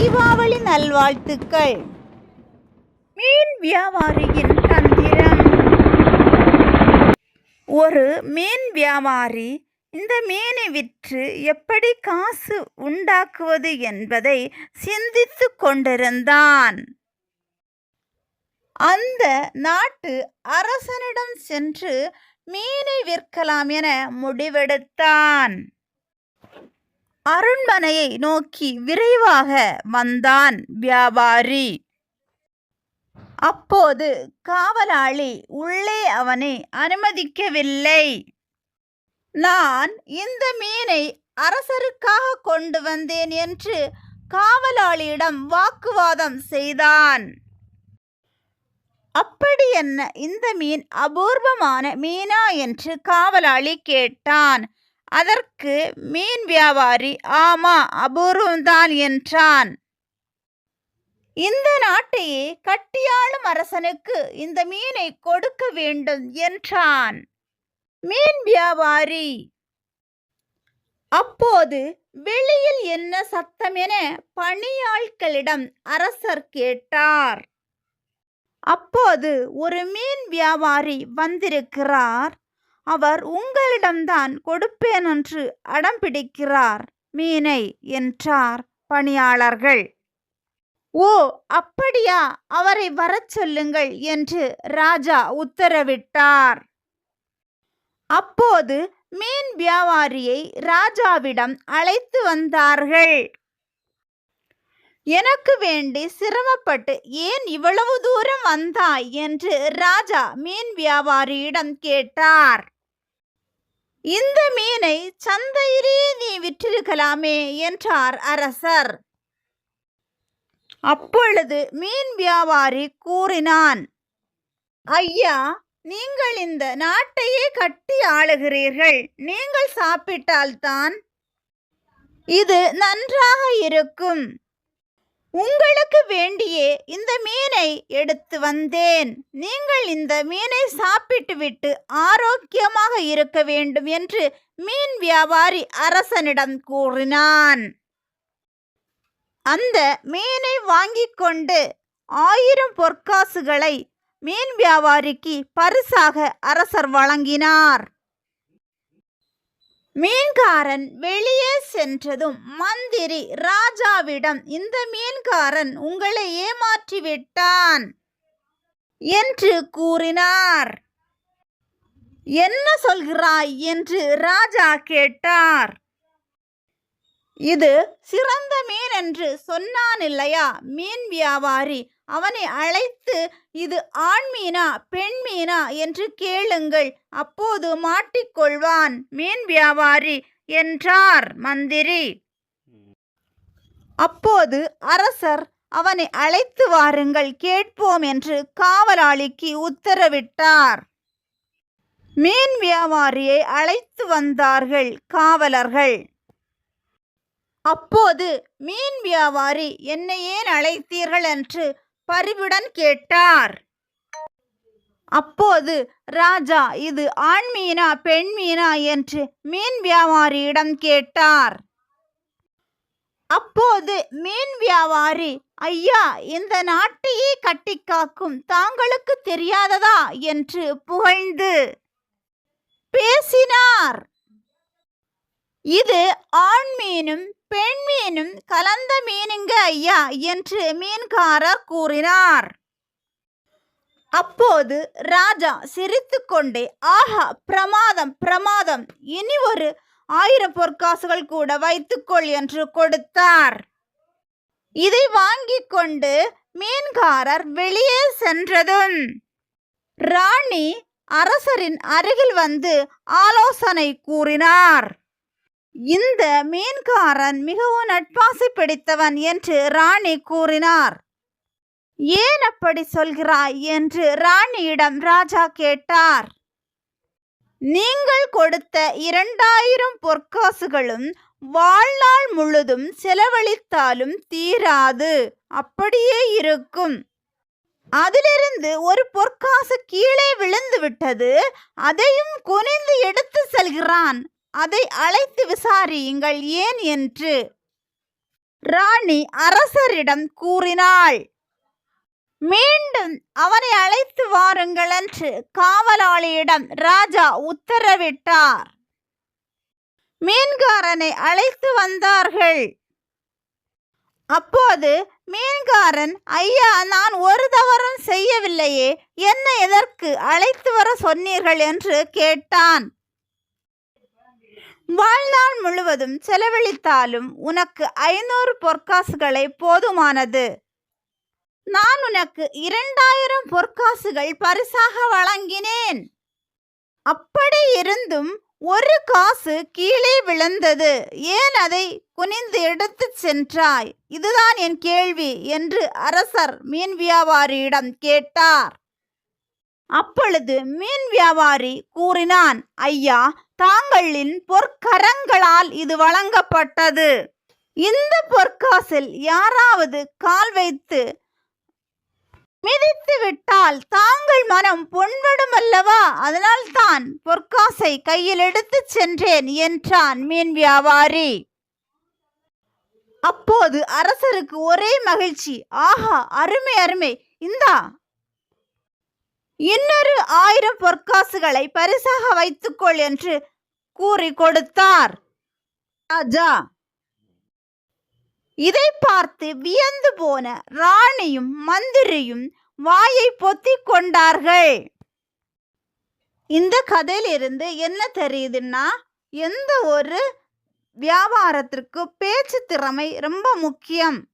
தீபாவளி நல்வாழ்த்துக்கள். மீன் வியாபாரியின் தந்திரம். ஒரு மீன் வியாபாரி இந்த மீனை விற்று எப்படி காசு உண்டாக்குவது என்பதை சிந்தித்து கொண்டிருந்தான். அந்த நாட்டு அரசனிடம் சென்று மீனை விற்கலாம் என முடிவெடுத்தான். அரண்மனையை நோக்கி விரைவாக வந்தான் வியாபாரி. அப்போது காவலாளி உள்ளே அவனை அனுமதிக்கவில்லை. நான் இந்த மீனை அரசருக்காக கொண்டு வந்தேன் என்று காவலாளியிடம் வாக்குவாதம் செய்தான். அப்படி என்ன? இந்த மீன் அபூர்வமான மீனா? என்று காவலாளி கேட்டான். அதற்கு மீன் வியாபாரி ஆமா அபூர்வம்தான் என்றான். இந்த நாட்டையே கட்டியாளும் அரசனுக்கு இந்த மீனை கொடுக்க வேண்டும் என்றான். மீன் வியாபாரி அப்போது வெளியில் என்ன சத்தம் என பணியாட்களிடம் அரசர் கேட்டார். அப்போது ஒரு மீன் வியாபாரி வந்திருக்கிறார். அவர் உங்களிடம்தான் கொடுப்பேன் என்று அடம் பிடிக்கிறார் மீனை என்றார் பணியாளர்கள். ஓ அப்படியா? அவரை வரச் சொல்லுங்கள் என்று ராஜா உத்தரவிட்டார். அப்போது மீன் வியாபாரியை ராஜாவிடம் அழைத்து வந்தார்கள். எனக்கு வேண்டி சிரமப்பட்டு ஏன் இவ்வளவு தூரம் வந்தாய்? என்று ராஜா மீன் வியாபாரியிடம் கேட்டார். இந்த மீனை சந்தையிலே நீ விற்றிருக்கலாமே என்றார் அரசர். அப்பொழுது மீன் வியாபாரி கூறினான் ஐயா நீங்கள் இந்த நாட்டையே கட்டி ஆளுகிறீர்கள் நீங்கள் சாப்பிட்டால்தான் இது நன்றாக இருக்கும். உங்களுக்கு வேண்டியே இந்த மீனை எடுத்து வந்தேன். நீங்கள் இந்த மீனை சாப்பிட்டுவிட்டு ஆரோக்கியமாக இருக்க வேண்டும் என்று மீன் வியாபாரி அரசனிடம் கூறினான். அந்த மீனை வாங்கிக் கொண்டு ஆயிரம் பொற்காசுகளை மீன் வியாபாரிக்கு பரிசாக அரசர் வழங்கினார். மீன்காரன் வெளியே சென்றதும் மந்திரி ராஜாவிடம் இந்த மீன்காரன் உங்களை ஏமாற்றிவிட்டான் என்று கூறினார். என்ன சொல்கிறாய்? என்று ராஜா கேட்டார். இது சிறந்த மீன் என்று சொன்னான் இல்லையா மீன் வியாபாரி அவனை அழைத்து இது ஆண் மீனா பெண் மீனா என்று கேளுங்கள். அப்போது மாட்டிக்கொள்வான் மீன் வியாபாரி என்றார் மந்திரி. அப்போது அரசர் அவனை அழைத்து வாருங்கள் கேட்போம் என்று காவலாளிக்கு உத்தரவிட்டார். மீன் வியாபாரியை அழைத்து வந்தார்கள் காவலர்கள். அப்போது மீன் வியாபாரி என்னை ஏன் அழைத்தீர்கள்? என்று பரிவுடன் கேட்டார். அப்போது ராஜா இது ஆண் மீனா பெண் மீனா? என்று மீன் வியாபாரியிடம் கேட்டார். அப்போது மீன் வியாபாரி ஐயா இந்த நாட்டையே கட்டி காக்கும் தாங்களுக்கு தெரியாததா? என்று புகழ்ந்து பேசினார். இது ஆண் மீனும் பெண் மீனும் கலந்த மீனுங்க ஐயா என்று மீன்காரர் கூறினார். அப்போது ராஜா சிரித்துக்கொண்டே ஆஹா பிரமாதம் பிரமாதம். இனி ஒரு ஆயிரம் பொற்காசுகள் கூட வைத்துக்கொள் என்று கொடுத்தார். இதை வாங்கிக் கொண்டு மீன்காரர் வெளியே சென்றதும் ராணி அரசரின் அருகில் வந்து ஆலோசனை கூறினார். இந்த மீன்காரன் மிகவும் நட்பாசை பிடித்தவன் என்று ராணி கூறினார். ஏன் அப்படி சொல்கிறாய்? என்று ராணியிடம் ராஜா கேட்டார். நீங்கள் கொடுத்த இரண்டாயிரம் பொற்காசுகளும் வாழ்நாள் முழுதும் செலவழித்தாலும் தீராது. அப்படியே இருக்கும். அதிலிருந்து ஒரு பொற்காசு கீழே விழுந்து விட்டது. அதையும் குனிந்து எடுத்து செல்கிறான். அதை அழைத்து விசாரியுங்கள் ஏன் என்று ராணி அரசரிடம் கூறினாள். மீண்டும் அவனை அழைத்து வாருங்கள் என்று காவலாளியிடம் ராஜா உத்தரவிட்டார். மீன்காரனை அழைத்து வந்தார்கள். அப்போது மீன்காரன் ஐயா நான் ஒரு தவறும் செய்யவில்லையே என்னை எதற்கு அழைத்து வர சொன்னீர்கள்? என்று கேட்டான். வாழ்நாள் முழுவதும் செலவழித்தாலும் உனக்கு ஐநூறு பொற்காசுகளை போதுமானது. நான் உனக்கு இரண்டாயிரம் பொற்காசுகள் பரிசாக வழங்கினேன். அப்படி இருந்தும் ஒரு காசு கீழே விழுந்தது. ஏன் அதை குனிந்து எடுத்துச் சென்றாய்? இதுதான் என் கேள்வி என்று அரசர் மீன் வியாபாரியிடம் கேட்டார். அப்பொழுது மீன் வியாபாரி கூறினான் ஐயா தாங்களின் பொற்கரங்களால் இது வழங்கப்பட்டது. இந்த பொற்காசில் யாராவது கால் வைத்து மிதித்து விட்டால் தாங்கள் மனம் பொன்விடும் அல்லவா? அதனால் தான் பொற்காசை கையில் எடுத்துச் சென்றேன் என்றான் மீன் வியாபாரி. அப்போது அரசருக்கு ஒரே மகிழ்ச்சி. ஆஹா அருமை அருமை. இந்தா இன்னொரு ஆயிரம் பொற்காசுகளை பரிசாக வைத்துக்கொள் என்று கூறி கொடுத்தார். ராஜா. இதை பார்த்து வியந்து போன ராணியும் மந்திரியும் வாயை பொத்திக் கொண்டார்கள். இந்த கதையிலிருந்து என்ன தெரியுதுன்னா எந்த ஒரு வியாபாரத்திற்கு பேச்சு திறமை ரொம்ப முக்கியம்.